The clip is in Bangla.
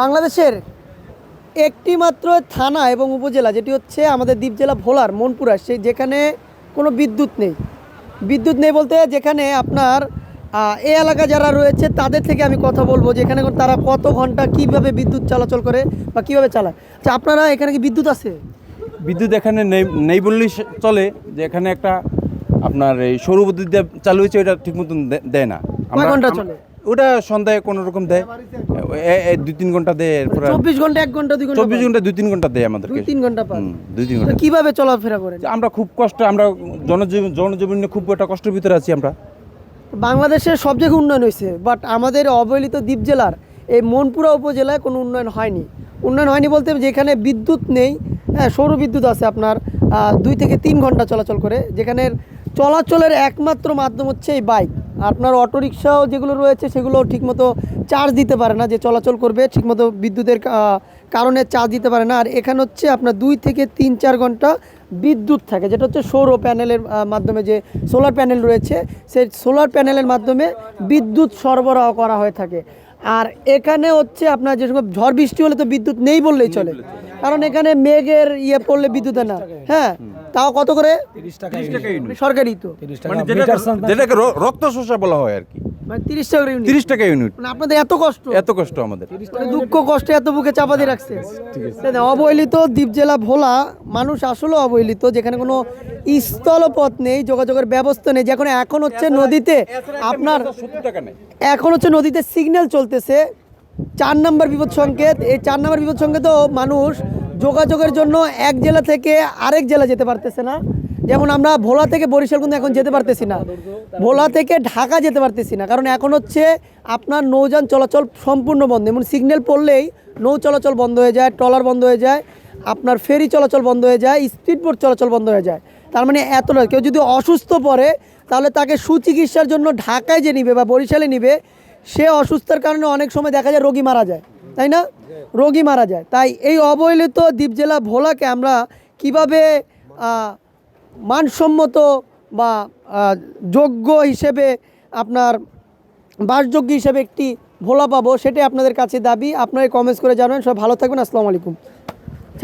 বাংলাদেশের একটি মাত্র থানা এবং উপজেলা যেটি হচ্ছে আমাদের দ্বীপ জেলা ভোলার মনপুরা সেই যেখানে কোনো বিদ্যুৎ নেই। বিদ্যুৎ নেই বলতে যেখানে আপনার এই এলাকা যারা রয়েছে তাদের থেকে আমি কথা বলব যে এখানে তারা কত ঘণ্টা কীভাবে বিদ্যুৎ চলাচল করে বা কীভাবে চালায়। আচ্ছা আপনারা এখানে কি বিদ্যুৎ আছে? বিদ্যুৎ এখানে নেই নেই বললেই চলে যে এখানে একটা আপনার এই সৌর বিদ্যুৎ দিয়ে চালু হয়েছে ওটা ঠিক মতন দেয় না। ঘণ্টা চলে? ওটা সন্ধ্যায় কোনো রকম দেয়। দুই তিন ঘণ্টা দেয় এরপরে চব্বিশ ঘণ্টা এক ঘণ্টা দুই ঘণ্টা চব্বিশ ঘণ্টা দুই তিন ঘণ্টা দেয় আমাদের দুই তিন ঘণ্টা দুই তিন ঘণ্টা। কীভাবে চলাফেরা করেন? আমরা খুব কষ্ট আমরা জনজীবন জনজীবন নিয়ে খুব একটা কষ্টের ভিতরে আছি আমরা। বাংলাদেশের সব জায়গায় উন্নয়ন হয়েছে বাট আমাদের অবহেলিত দ্বীপ জেলার এই মনপুরা উপজেলায় কোনো উন্নয়ন হয়নি। উন্নয়ন হয়নি বলতে যেখানে বিদ্যুৎ নেই হ্যাঁ সৌর বিদ্যুৎ আছে আপনার দুই থেকে তিন ঘণ্টা চলাচল করে যেখানে চলাচলের একমাত্র মাধ্যম হচ্ছে এই বাইক আপনার অটোরিকশাও যেগুলো রয়েছে সেগুলো ঠিকমতো চার্জ দিতে পারে না, যে চলাচল করবে, ঠিকমতো বিদ্যুতের কারণে চার্জ দিতে পারে না। আর এখানে হচ্ছে আপনার দুই থেকে তিন চার ঘণ্টা বিদ্যুৎ থাকে, যেটা হচ্ছে সৌর প্যানেলের মাধ্যমে যে সোলার প্যানেল রয়েছে, সেই সোলার প্যানেলের মাধ্যমে বিদ্যুৎ সরবরাহ করা হয়ে থাকে। আর এখানে হচ্ছে আপনার যে সময় ঝড় বৃষ্টি হলে তো বিদ্যুৎ নেই বললেই চলে। কারণ এখানে মেঘের ইয়ে পড়লে বিদ্যুৎ না। হ্যাঁ তাও কত করে? সরকারি তো। মানে যেটাকে রক্ত শোষা বলা হয় আর কি। মানে তিরিশ টাকা ইউনিট তিরিশ টাকা ইউনিট মানে আপনাদের এত কষ্ট? এত কষ্ট আমাদের। মানে দুঃখ কষ্ট এত বুকে চাপা দিয়ে রাখছে। অবহেলিত দ্বীপ জেলা ভোলা মানুষ আসলে অবহেলিত যেখানে কোনো স্থলপথ নেই যোগাযোগের ব্যবস্থা নেই যেখানে এখন হচ্ছে নদীতে আপনার সত্তর টাকা নেই। এখন হচ্ছে নদীতে সিগন্যাল চলতেছে। চার নাম্বার বিপদ সংকেত এই চার নাম্বার বিপদ সংকেতও মানুষ যোগাযোগের জন্য এক জেলা থেকে আরেক জেলা যেতে পারতেছে না। যেমন আমরা ভোলা থেকে বরিশাল কিন্তু এখন যেতে পারতেছি না। ভোলা থেকে ঢাকা যেতে পারতেছি না। কারণ এখন হচ্ছে আপনার নৌযান চলাচল সম্পূর্ণ বন্ধ। এমন সিগন্যাল পড়লেই নৌ চলাচল বন্ধ হয়ে যায়, ট্রলার বন্ধ হয়ে যায়, আপনার ফেরি চলাচল বন্ধ হয়ে যায়, স্পিড বোট চলাচল বন্ধ হয়ে যায়। তার মানে এতটা কেউ যদি অসুস্থ পড়ে, তাহলে তাকে সুচিকিৎসার জন্য ঢাকায় যে নিবে বা বরিশালে নিবে, সে অসুস্থতার কারণে অনেক সময় দেখা যায় রোগী মারা যায়। তাই না? রোগী মারা যায়। তাই এই অবহেলিত দ্বীপ জেলা ভোলাকে আমরা কীভাবে মানসম্মত বা যোগ্য হিসেবে আপনার বাসযোগ্য হিসেবে একটি ভোলা পাবো, সেটাই আপনাদের কাছে দাবি। আপনারা কমেন্টস করে জানাবেন সব ভালো থাকবেন। আসসালামু আলাইকুম।